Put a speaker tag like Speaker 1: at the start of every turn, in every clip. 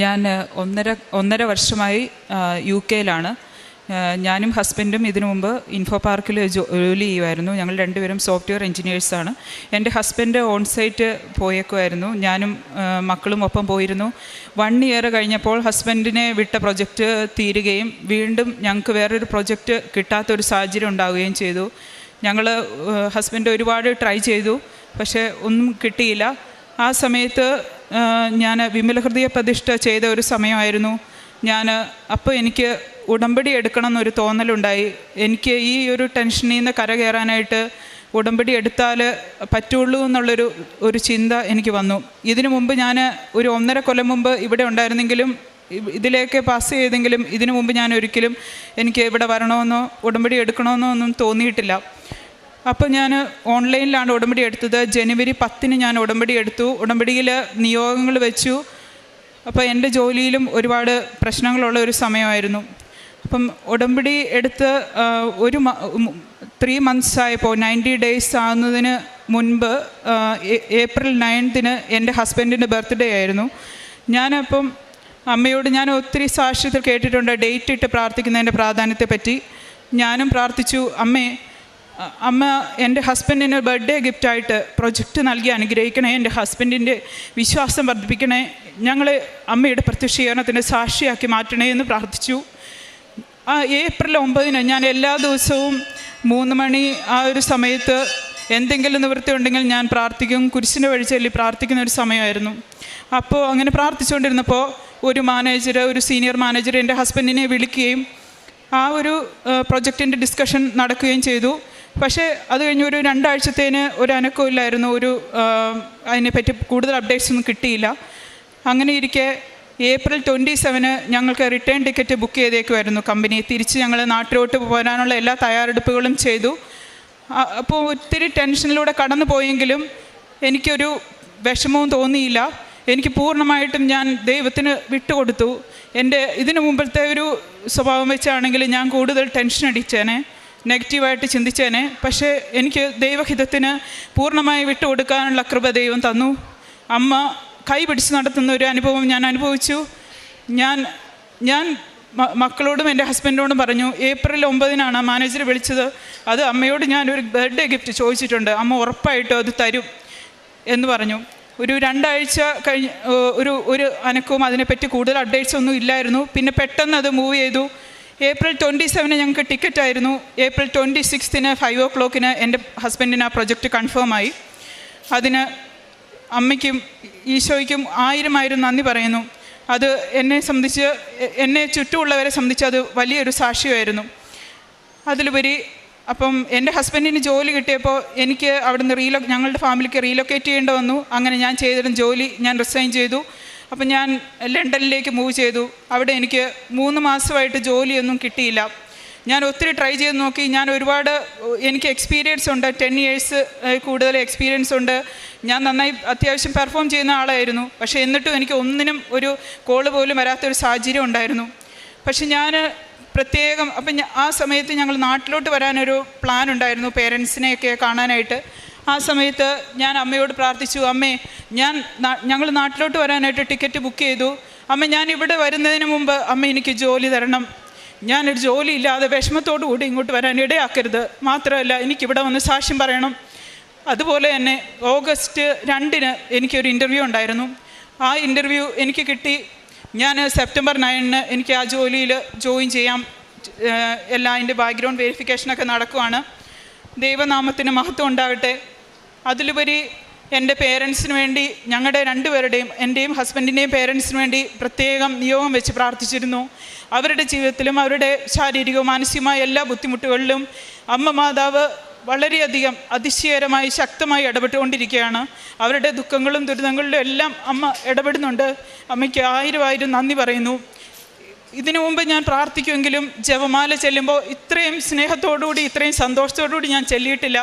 Speaker 1: ഞാൻ ഒന്നര ഒന്നര വർഷമായി യു കെയിലാണ്. ഞാനും ഹസ്ബൻഡും ഇതിനു മുമ്പ് ഇൻഫോ പാർക്കിൽ ജോലി ചെയ്യുമായിരുന്നു ഞങ്ങൾ രണ്ടുപേരും സോഫ്റ്റ്വെയർ എഞ്ചിനീയേഴ്സാണ് എന്റെ ഹസ്ബൻഡ് ഓൺ സൈറ്റ് പോയേക്കുമായിരുന്നു ഞാനും മക്കളും ഒപ്പം പോയിരുന്നു. വൺ ഇയർ കഴിഞ്ഞപ്പോൾ ഹസ്ബൻഡിനെ വിട്ട പ്രൊജക്റ്റ് തീരുകയും വീണ്ടും ഞങ്ങൾക്ക് വേറൊരു പ്രൊജക്റ്റ് കിട്ടാത്തൊരു സാഹചര്യം ഉണ്ടാവുകയും ചെയ്തു. ഞങ്ങൾ ഹസ്ബൻഡ് ഒരുപാട് ട്രൈ ചെയ്തു. പക്ഷേ ഒന്നും കിട്ടിയില്ല. ആ സമയത്ത് ഞാൻ വിമലഹൃദയ പ്രതിഷ്ഠ ചെയ്ത ഒരു സമയമായിരുന്നു. ഞാൻ അപ്പോൾ എനിക്ക് ഉടമ്പടി എടുക്കണം എന്നൊരു തോന്നലുണ്ടായി. എനിക്ക് ഈ ഒരു ടെൻഷനിൽ നിന്ന് കരകയറാനായിട്ട് ഉടമ്പടി എടുത്താൽ പറ്റുള്ളൂ എന്നുള്ളൊരു ഒരു ചിന്ത എനിക്ക് വന്നു. ഇതിനു മുമ്പ് ഞാൻ ഒരു ഒന്നര കൊല്ലം മുമ്പ് ഇവിടെ ഉണ്ടായിരുന്നെങ്കിലും ഇതിലേക്ക് പാസ് ചെയ്തെങ്കിലും ഇതിനു മുമ്പ് ഞാൻ ഒരിക്കലും എനിക്ക് ഇവിടെ വരണമെന്നോ ഉടമ്പടി എടുക്കണമെന്നോ ഒന്നും തോന്നിയിട്ടില്ല. അപ്പോൾ ഞാൻ ഓൺലൈനിലാണ് ഉടമ്പടി എടുത്തത്. ജനുവരി പത്തിന് ഞാൻ ഉടമ്പടി എടുത്തു. ഉടമ്പടിയിൽ നിയോഗങ്ങൾ വെച്ചു. അപ്പോൾ എന്റെ ജോലിയിലും ഒരുപാട് പ്രശ്നങ്ങളുള്ള ഒരു സമയമായിരുന്നു. അപ്പം ഉടമ്പടി എടുത്ത് ഒരു ത്രീ മന്ത്സ് ആയപ്പോൾ നയന്റി ഡേയ്സ് ആകുന്നതിന് മുൻപ് ഏപ്രിൽ നയൻത്തിന് എന്റെ ഹസ്ബൻഡിന്റെ ബർത്ത്ഡേ ആയിരുന്നു. ഞാനപ്പം അമ്മയോട് ഞാൻ ഒത്തിരി സാക്ഷ്യത്തിൽ കേട്ടിട്ടുണ്ട്. ഡേറ്റ് ഇട്ട് പ്രാർത്ഥിക്കുന്നതിന്റെ പ്രാധാന്യത്തെപ്പറ്റി. ഞാനും പ്രാർത്ഥിച്ചു അമ്മേ അമ്മ എന്റെ ഹസ്ബൻഡിന് ബർത്ത്ഡേ ഗിഫ്റ്റായിട്ട് പ്രൊജക്റ്റ് നൽകി അനുഗ്രഹിക്കണേ എന്റെ ഹസ്ബൻഡിന്റെ വിശ്വാസം വർദ്ധിപ്പിക്കണേ ഞങ്ങൾ അമ്മയുടെ പ്രത്യക്ഷീകരണത്തിന്റെ സാക്ഷിയാക്കി മാറ്റണേ എന്ന് പ്രാർത്ഥിച്ചു. ആ ഏപ്രിൽ ഒമ്പതിന് ഞാൻ എല്ലാ ദിവസവും മൂന്ന് മണി ആ ഒരു സമയത്ത് എന്തെങ്കിലും നിവൃത്തി ഉണ്ടെങ്കിൽ ഞാൻ പ്രാർത്ഥിക്കും കുരിശിന്റെ വഴി ചൊല്ലി പ്രാർത്ഥിക്കുന്ന ഒരു സമയമായിരുന്നു. അപ്പോൾ അങ്ങനെ പ്രാർത്ഥിച്ചുകൊണ്ടിരുന്നപ്പോൾ ഒരു മാനേജർ ഒരു സീനിയർ മാനേജർ എന്റെ ഹസ്ബൻഡിനെ വിളിക്കുകയും ആ ഒരു പ്രൊജക്റ്റിന്റെ ഡിസ്കഷൻ നടക്കുകയും ചെയ്തു. പക്ഷേ അത് കഴിഞ്ഞ് ഒരു രണ്ടാഴ്ചത്തേന് ഒരു അനക്കമില്ലായിരുന്നു. ഒരു ആ, അതിനെപ്പറ്റി കൂടുതൽ അപ്ഡേറ്റ്സ് ഒന്നും കിട്ടിയില്ല. അങ്ങനെ ഇരിക്കെ ഏപ്രിൽ ട്വന്റി സെവന് ഞങ്ങൾക്ക് റിട്ടേൺ ടിക്കറ്റ് ബുക്ക് ചെയ്തേക്കുമായിരുന്നു കമ്പനി തിരിച്ച് ഞങ്ങൾ നാട്ടിലോട്ട് പോരാനുള്ള എല്ലാ തയ്യാറെടുപ്പുകളും ചെയ്തു. അപ്പോൾ ഒത്തിരി ടെൻഷനിലൂടെ കടന്നു പോയെങ്കിലും എനിക്കൊരു വിഷമവും തോന്നിയില്ല. എനിക്ക് പൂർണമായിട്ടും ഞാൻ ദൈവത്തിന് വിട്ടുകൊടുത്തു. എന്റെ ഇതിനു മുമ്പത്തെ ഒരു സ്വഭാവം വെച്ചാണെങ്കിൽ ഞാൻ കൂടുതൽ ടെൻഷൻ അടിച്ചേനെ. നെഗറ്റീവായിട്ട് ചിന്തിച്ചേനെ. പക്ഷേ എനിക്ക് ദൈവഹിതത്തിന് പൂർണമായി വിട്ടുകൊടുക്കാനുള്ള കൃപ ദൈവം തന്നു. അമ്മ കൈ പിടിച്ച് നടത്തുന്ന ഒരു അനുഭവം ഞാൻ അനുഭവിച്ചു. ഞാൻ ഞാൻ മക്കളോടും എന്റെ ഹസ്ബൻഡിനോടും പറഞ്ഞു ഏപ്രിൽ ഒമ്പതിനാണ് മാനേജർ വിളിച്ചത്. അത് അമ്മയോട് ഞാനൊരു ബർത്ത്ഡേ ഗിഫ്റ്റ് ചോദിച്ചിട്ടുണ്ട്. അമ്മ ഉറപ്പായിട്ടും അത് തരും. എന്ന് പറഞ്ഞു. ഒരു രണ്ടാഴ്ച കഴിഞ്ഞ് ഒരു ഒരു അനക്കവും അതിനെപ്പറ്റി കൂടുതൽ അപ്ഡേറ്റ്സ് ഒന്നും ഇല്ലായിരുന്നു. പിന്നെ പെട്ടെന്ന് അത് മൂവ് ചെയ്തു. ഏപ്രിൽ ട്വന്റി സെവന് ഞങ്ങൾക്ക് ടിക്കറ്റ് ആയിരുന്നു ഏപ്രിൽ ട്വന്റി സിക്സ്തിന് ഫൈവ് ഓ ക്ലോക്കിന് എന്റെ ഹസ്ബൻഡിന് ആ പ്രൊജക്റ്റ് കൺഫേം ആയി. അതിന് അമ്മയ്ക്കും ഈശോയ്ക്കും ആയിരം ആയിരം നന്ദി പറയുന്നു. അത് എന്നെ സംബന്ധിച്ച് എന്നെ ചുറ്റുമുള്ളവരെ സംബന്ധിച്ച് അത് വലിയൊരു സാക്ഷ്യമായിരുന്നു അതിലുപരി അപ്പം എന്റെ ഹസ്ബൻഡിന് ജോലി കിട്ടിയപ്പോൾ എനിക്ക് അവിടുന്ന് റീലൊ ഞങ്ങളുടെ ഫാമിലിക്ക് റീലൊക്കേറ്റ് ചെയ്യേണ്ടി വന്നു. അങ്ങനെ ഞാൻ ചെയ്തിരുന്ന ജോലി ഞാൻ റിസൈൻ ചെയ്തു. അപ്പം ഞാൻ ലണ്ടനിലേക്ക് മൂവ് ചെയ്തു. അവിടെ എനിക്ക് മൂന്ന് മാസമായിട്ട് ജോലിയൊന്നും കിട്ടിയില്ല. ഞാൻ ഒത്തിരി ട്രൈ ചെയ്ത് നോക്കി. ഞാൻ ഒരുപാട് എനിക്ക് എക്സ്പീരിയൻസ് ഉണ്ട്. ടെൻ ഇയേഴ്സ് കൂടുതൽ എക്സ്പീരിയൻസ് ഉണ്ട്. ഞാൻ നന്നായി അത്യാവശ്യം പെർഫോം ചെയ്യുന്ന ആളായിരുന്നു. പക്ഷേ എന്നിട്ടും എനിക്ക് ഒന്നിനും ഒരു കോൾ പോലും വരാത്തൊരു സാഹചര്യം ഉണ്ടായിരുന്നു. പക്ഷെ ഞാൻ പ്രത്യേകം അപ്പം ആ സമയത്ത് ഞങ്ങൾ നാട്ടിലോട്ട് വരാനൊരു പ്ലാൻ ഉണ്ടായിരുന്നു. പേരൻസിനെയൊക്കെ കാണാനായിട്ട്. ആ സമയത്ത് ഞാൻ അമ്മയോട് പ്രാർത്ഥിച്ചു അമ്മേ ഞാൻ ഞങ്ങൾ നാട്ടിലോട്ട് വരാനായിട്ട് ടിക്കറ്റ് ബുക്ക് ചെയ്തു. അമ്മ ഞാൻ ഇവിടെ വരുന്നതിന് മുമ്പ് അമ്മ എനിക്ക് ജോലി തരണം. ഞാനൊരു ജോലി ഇല്ലാതെ വിഷമത്തോടു കൂടി ഇങ്ങോട്ട് വരാൻ ഇടയാക്കരുത്. മാത്രമല്ല എനിക്കിവിടെ വന്ന് സാക്ഷ്യം പറയണം. അതുപോലെ തന്നെ ഓഗസ്റ്റ് രണ്ടിന് എനിക്കൊരു ഇന്റർവ്യൂ ഉണ്ടായിരുന്നു. ആ ഇന്റർവ്യൂ എനിക്ക് കിട്ടി. ഞാൻ സെപ്റ്റംബർ നയനിന് എനിക്ക് ആ ജോലിയിൽ ജോയിൻ ചെയ്യാം. എല്ലാ അതിന്റെ ബാക്ക്ഗ്രൗണ്ട് വെരിഫിക്കേഷനൊക്കെ നടക്കുവാണ്. ദൈവനാമത്തിന് മഹത്വം ഉണ്ടാകട്ടെ. അതിലുപരി എന്റെ പേരൻസിന് വേണ്ടി ഞങ്ങളുടെ രണ്ടുപേരുടെയും എന്റെയും ഹസ്ബൻഡിന്റെയും പേരൻസിന് വേണ്ടി പ്രത്യേകം നിയോഗം വെച്ച് പ്രാർത്ഥിച്ചിരുന്നു. അവരുടെ ജീവിതത്തിലും അവരുടെ ശാരീരികവും മാനസികമായ എല്ലാ ബുദ്ധിമുട്ടുകളിലും അമ്മ മാതാവ് വളരെയധികം അതിശയകരമായി ശക്തമായി ഇടപെട്ടുകൊണ്ടിരിക്കുകയാണ്. അവരുടെ ദുഃഖങ്ങളും ദുരിതങ്ങളിലും എല്ലാം അമ്മ ഇടപെടുന്നുണ്ട്. അമ്മയ്ക്ക് ആയിരം ആയിരം നന്ദി പറയുന്നു. ഇതിനു മുമ്പ് ഞാൻ പ്രാർത്ഥിക്കുമെങ്കിലും ജപമാല ചെല്ലുമ്പോൾ ഇത്രയും സ്നേഹത്തോടുകൂടി ഇത്രയും സന്തോഷത്തോടുകൂടി ഞാൻ ചെല്ലിയിട്ടില്ല.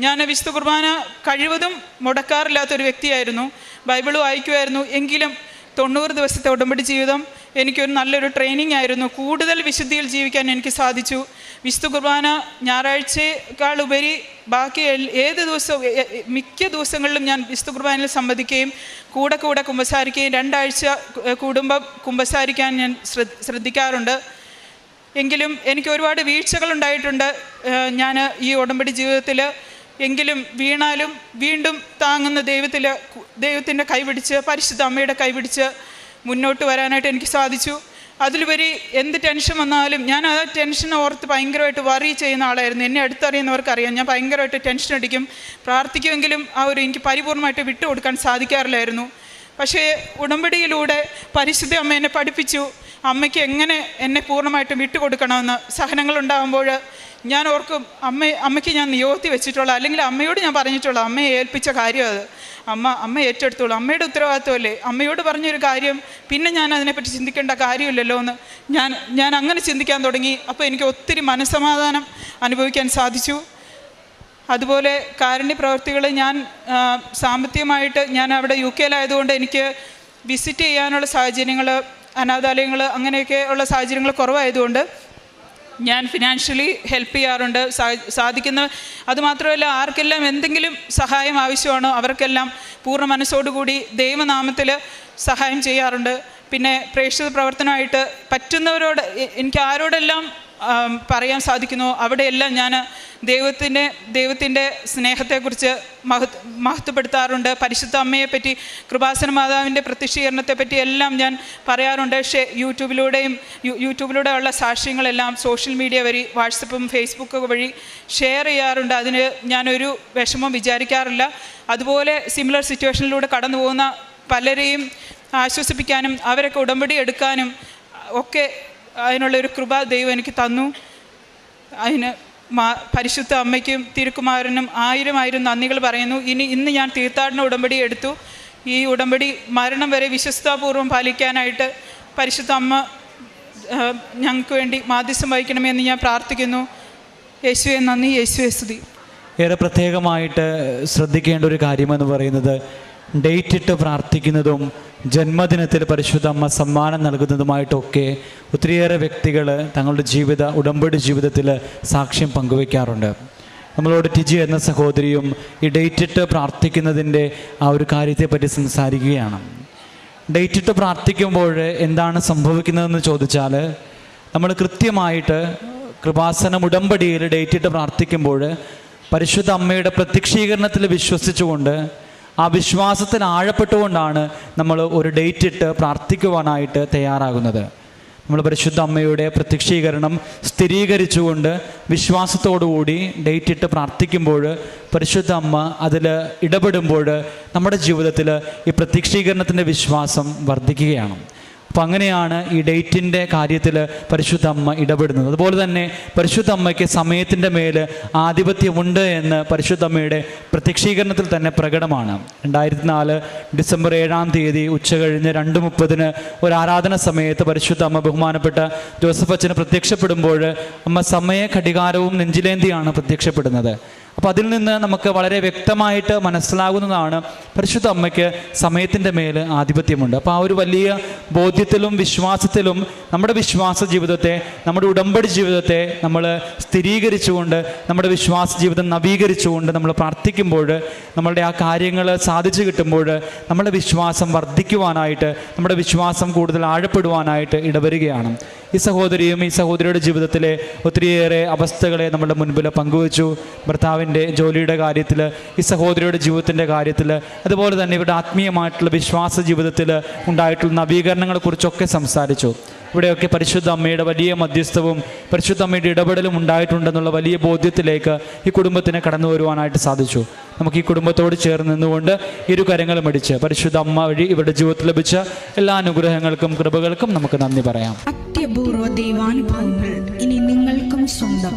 Speaker 1: ഞാൻ വിശുദ്ധ കുർബാന കഴിവതും മുടക്കാറില്ലാത്ത ഒരു വ്യക്തിയായിരുന്നു. ബൈബിൾ വായിക്കുമായിരുന്നു എങ്കിലും തൊണ്ണൂറ് ദിവസത്തെ ഉടമ്പടി ജീവിതം എനിക്കൊരു നല്ലൊരു ട്രെയിനിങ് ആയിരുന്നു. കൂടുതൽ വിശുദ്ധിയിൽ ജീവിക്കാൻ എനിക്ക് സാധിച്ചു. വിശുദ്ധ കുർബാന ഞായറാഴ്ചയേക്കാൾ ഉപരി ബാക്കി ഏത് ദിവസവും മിക്ക ദിവസങ്ങളിലും ഞാൻ വിശുദ്ധ കുർബാനയിൽ സംബന്ധിക്കുകയും കൂടെ കൂടെ കുമ്പസാരിക്കുകയും രണ്ടാഴ്ച കുടുംബം കുമ്പസാരിക്കാൻ ഞാൻ ശ്രദ്ധ- ശ്രദ്ധിക്കാറുണ്ട്. എങ്കിലും എനിക്ക് ഒരുപാട് വീഴ്ചകൾ ഉണ്ടായിട്ടുണ്ട്. ഞാൻ ഈ ഉടമ്പടി ജീവിതത്തിൽ എങ്കിലും വീണാലും വീണ്ടും താങ്ങുന്ന ദൈവത്തിൽ ദൈവത്തിന്റെ കൈപിടിച്ച് പരിശുദ്ധ അമ്മയുടെ കൈപിടിച്ച് മുന്നോട്ട് വരാനായിട്ട് എനിക്ക് സാധിച്ചു. അതിലുപരി എന്ത് ടെൻഷൻ വന്നാലും ഞാൻ ആ ടെൻഷൻ ഓർത്ത് ഭയങ്കരമായിട്ട് വറി ചെയ്യുന്ന ആളായിരുന്നു. എന്നെ അടുത്തറിയുന്നവർക്കറിയാം. ഞാൻ ഭയങ്കരമായിട്ട് ടെൻഷൻ അടിക്കും. പ്രാർത്ഥിക്കുമെങ്കിലും ആ ഒരു എനിക്ക് പരിപൂർണമായിട്ട് വിട്ടുകൊടുക്കാൻ സാധിക്കാറില്ലായിരുന്നു. പക്ഷേ ഉടമ്പടിയിലൂടെ പരിശുദ്ധ അമ്മ എന്നെ പഠിപ്പിച്ചു. അമ്മയ്ക്ക് എങ്ങനെ എന്നെ പൂർണമായിട്ടും വിട്ടുകൊടുക്കണമെന്ന് സഹനങ്ങൾ ഉണ്ടാകുമ്പോൾ ഞാൻ ഓർക്കും അമ്മ അമ്മയ്ക്ക് ഞാൻ നിയോഗത്തി വെച്ചിട്ടുള്ള അല്ലെങ്കിൽ അമ്മയോട് ഞാൻ പറഞ്ഞിട്ടുള്ള അമ്മയെ ഏൽപ്പിച്ച കാര്യം അത്. അമ്മ അമ്മ ഏറ്റെടുത്തോളൂ. അമ്മയുടെ ഉത്തരവാദിത്വമല്ലേ? അമ്മയോട് പറഞ്ഞൊരു കാര്യം പിന്നെ ഞാൻ അതിനെപ്പറ്റി ചിന്തിക്കേണ്ട കാര്യമില്ലല്ലോ എന്ന് ഞാൻ ഞാൻ അങ്ങനെ ചിന്തിക്കാൻ തുടങ്ങി. അപ്പോൾ എനിക്ക് ഒത്തിരി മനസ്സമാധാനം അനുഭവിക്കാൻ സാധിച്ചു. അതുപോലെ കാരുണ്യ പ്രവർത്തികൾ ഞാൻ സാമ്പത്തികമായിട്ട് ഞാൻ അവിടെ യു കെയിലായതുകൊണ്ട് എനിക്ക് വിസിറ്റ് ചെയ്യാനുള്ള സാഹചര്യങ്ങൾ അനാഥാലയങ്ങൾ അങ്ങനെയൊക്കെ ഉള്ള സാഹചര്യങ്ങൾ കുറവായതുകൊണ്ട് ഞാൻ ഫിനാൻഷ്യലി ഹെൽപ്പ് ചെയ്യാറുണ്ട്. സാധിക്കുന്ന അതുമാത്രമല്ല ആർക്കെല്ലാം എന്തെങ്കിലും സഹായം ആവശ്യമാണോ അവർക്കെല്ലാം പൂർണ മനസ്സോടുകൂടി ദൈവനാമത്തിൽ സഹായം ചെയ്യാറുണ്ട്. പിന്നെ പ്രേക്ഷിത പ്രവർത്തനമായിട്ട് പറ്റുന്നവരോട് എനിക്ക് ആരോടെല്ലാം പറയാൻ സാധിക്കുന്നു. അവിടെയെല്ലാം ഞാൻ ദൈവത്തിന്റെ ദൈവത്തിന്റെ സ്നേഹത്തെക്കുറിച്ച് മഹത് മഹത്വപ്പെടുത്താറുണ്ട്. പരിശുദ്ധ അമ്മയെപ്പറ്റി കൃപാസന മാതാവിന്റെ പ്രത്യക്ഷീകരണത്തെപ്പറ്റി എല്ലാം ഞാൻ പറയാറുണ്ട്. പക്ഷേ യൂട്യൂബിലൂടെയും യൂട്യൂബിലൂടെയുള്ള സാക്ഷ്യങ്ങളെല്ലാം സോഷ്യൽ മീഡിയ വഴി വാട്സപ്പും ഫേസ്ബുക്കും വഴി ഷെയർ ചെയ്യാറുണ്ട്. അതിന് ഞാനൊരു വിഷമം വിചാരിക്കാറില്ല. അതുപോലെ സിമിലർ സിറ്റുവേഷനിലൂടെ കടന്നു പോകുന്ന പലരെയും ആശ്വസിപ്പിക്കാനും അവരൊക്കെ ഉടമ്പടി എടുക്കാനും ഒക്കെ അതിനുള്ളൊരു കൃപ ദൈവം എനിക്ക് തന്നു. അതിന് മാ പരിശുദ്ധ അമ്മയ്ക്കും തിരുക്കുമാരനും ആയിരം ആയിരം നന്ദികൾ പറയുന്നു. ഇനി ഇന്ന് ഞാൻ തീർത്ഥാടന ഉടമ്പടി എടുത്തു. ഈ ഉടമ്പടി മരണം വരെ വിശ്വസ്താപൂർവം പാലിക്കാനായിട്ട് പരിശുദ്ധ അമ്മ ഞങ്ങൾക്ക് വേണ്ടി മാധ്യസ്ഥം വഹിക്കണമെന്ന് ഞാൻ പ്രാർത്ഥിക്കുന്നു. യേശുവെ നന്ദി. യേശുവെ സ്തുതി.
Speaker 2: ഏറെ പ്രത്യേകമായിട്ട് ശ്രദ്ധിക്കേണ്ട ഒരു കാര്യമെന്ന് പറയുന്നത് ഡേറ്റിട്ട് പ്രാർത്ഥിക്കുന്നതും ജന്മദിനത്തിൽ പരിശുദ്ധ അമ്മ സമ്മാനം നൽകുന്നതുമായിട്ടൊക്കെ ഒത്തിരിയേറെ വ്യക്തികൾ തങ്ങളുടെ ജീവിത ഉടമ്പടി ജീവിതത്തിൽ സാക്ഷ്യം പങ്കുവയ്ക്കാറുണ്ട്. നമ്മളോട് ടിജി എന്ന സഹോദരിയും ഈ ഡേറ്റിട്ട് പ്രാർത്ഥിക്കുന്നതിന്റെ ആ ഒരു കാര്യത്തെപ്പറ്റി സംസാരിക്കുകയാണ്. ഡേറ്റിട്ട് പ്രാർത്ഥിക്കുമ്പോൾ എന്താണ് സംഭവിക്കുന്നതെന്ന് ചോദിച്ചാൽ നമ്മൾ കൃത്യമായിട്ട് കൃപാസനം ഉടമ്പടിയിൽ ഡേറ്റിട്ട് പ്രാർത്ഥിക്കുമ്പോൾ പരിശുദ്ധ അമ്മയുടെ പ്രത്യക്ഷീകരണത്തിൽ വിശ്വസിച്ചുകൊണ്ട് ആ വിശ്വാസത്തിൽ ആഴപ്പെട്ടുകൊണ്ടാണ് നമ്മൾ ഒരു ഡേറ്റ് ഇട്ട് പ്രാർത്ഥിക്കുവാനായിട്ട് തയ്യാറാകുന്നത്. നമ്മൾ പരിശുദ്ധ അമ്മയുടെ പ്രത്യക്ഷീകരണം സ്ഥിരീകരിച്ചുകൊണ്ട് വിശ്വാസത്തോടുകൂടി ഡേറ്റ് ഇട്ട് പ്രാർത്ഥിക്കുമ്പോൾ പരിശുദ്ധ അമ്മ അതിൽ ഇടപെടുമ്പോൾ നമ്മുടെ ജീവിതത്തിൽ ഈ പ്രത്യക്ഷീകരണത്തിന്റെ വിശ്വാസം വർദ്ധിക്കുകയാണ്. അപ്പം അങ്ങനെയാണ് ഈ ഡേറ്റിന്റെ കാര്യത്തിൽ പരിശുദ്ധ അമ്മ ഇടപെടുന്നത്. അതുപോലെ തന്നെ പരിശുദ്ധ അമ്മയ്ക്ക് സമയത്തിന്റെ മേൽ ആധിപത്യമുണ്ട് എന്ന് പരിശുദ്ധ അമ്മയുടെ പ്രത്യക്ഷീകരണത്തിൽ തന്നെ പ്രകടമാണ്. രണ്ടായിരത്തി നാല് ഡിസംബർ ഏഴാം തീയതി ഉച്ച കഴിഞ്ഞ് രണ്ട് മുപ്പതിന് ഒരു ആരാധന സമയത്ത് പരിശുദ്ധ അമ്മ ബഹുമാനപ്പെട്ട ജോസഫ് അച്ഛന് പ്രത്യക്ഷപ്പെടുമ്പോൾ അമ്മ സമയ ഘടികാരവും നെഞ്ചിലേന്തിയാണ് പ്രത്യക്ഷപ്പെടുന്നത്. അപ്പോൾ അതിൽ നിന്ന് നമുക്ക് വളരെ വ്യക്തമായിട്ട് മനസ്സിലാകുന്നതാണ് പരിശുദ്ധ അമ്മയ്ക്ക് സമയത്തിന്റെ മേൽ ആധിപത്യമുണ്ട്. അപ്പോൾ ആ ഒരു വലിയ ബോധ്യത്തിലും വിശ്വാസത്തിലും നമ്മുടെ വിശ്വാസ ജീവിതത്തെ നമ്മുടെ ഉടമ്പടി ജീവിതത്തെ നമ്മൾ സ്ഥിരീകരിച്ചുകൊണ്ട് നമ്മുടെ വിശ്വാസ ജീവിതം നവീകരിച്ചുകൊണ്ട് നമ്മൾ പ്രാർത്ഥിക്കുമ്പോൾ നമ്മളുടെ ആ കാര്യങ്ങൾ സാധിച്ചു കിട്ടുമ്പോൾ നമ്മുടെ വിശ്വാസം വർദ്ധിക്കുവാനായിട്ട് നമ്മുടെ വിശ്വാസം കൂടുതൽ ആഴപ്പെടുവാനായിട്ട് ഇടവരികയാണ്. ഈ സഹോദരിയും ഈ സഹോദരിയുടെ ജീവിതത്തിലെ ഒത്തിരിയേറെ അവസ്ഥകളെ നമ്മുടെ മുൻപിൽ പങ്കുവച്ചു. ഭർത്താവിന്റെ ജോലിയുടെ കാര്യത്തിൽ ഈ സഹോദരിയുടെ ജീവിതത്തിന്റെ കാര്യത്തിൽ അതുപോലെ തന്നെ ഇവരുടെ ആത്മീയമായിട്ടുള്ള വിശ്വാസ ജീവിതത്തിൽ ഉണ്ടായിട്ടുള്ള നവീകരണങ്ങളെക്കുറിച്ചൊക്കെ സംസാരിച്ചു. ഇവിടെയൊക്കെ പരിശുദ്ധ അമ്മയുടെ വലിയ മധ്യസ്ഥവും പരിശുദ്ധ അമ്മയുടെ ഇടപെടലും ഉണ്ടായിട്ടുണ്ടെന്നുള്ള വലിയ ബോധ്യത്തിലേക്ക് ഈ കുടുംബത്തിന് കടന്നു വരുവാനായിട്ട് സാധിച്ചു. നമുക്ക് ഈ കുടുംബത്തോട് ചേർന്ന് നിന്നുകൊണ്ട് ഇരു കരങ്ങളും അടിച്ച് പരിശുദ്ധ അമ്മ വഴി ഇവരുടെ ജീവിതത്തിൽ ലഭിച്ച എല്ലാ അനുഗ്രഹങ്ങൾക്കും കൃപകൾക്കും നമുക്ക് നന്ദി പറയാം.
Speaker 3: അത്യപൂർവ ദൈവാനുഭവങ്ങൾ ഇനി നിങ്ങൾക്കും സ്വന്തം.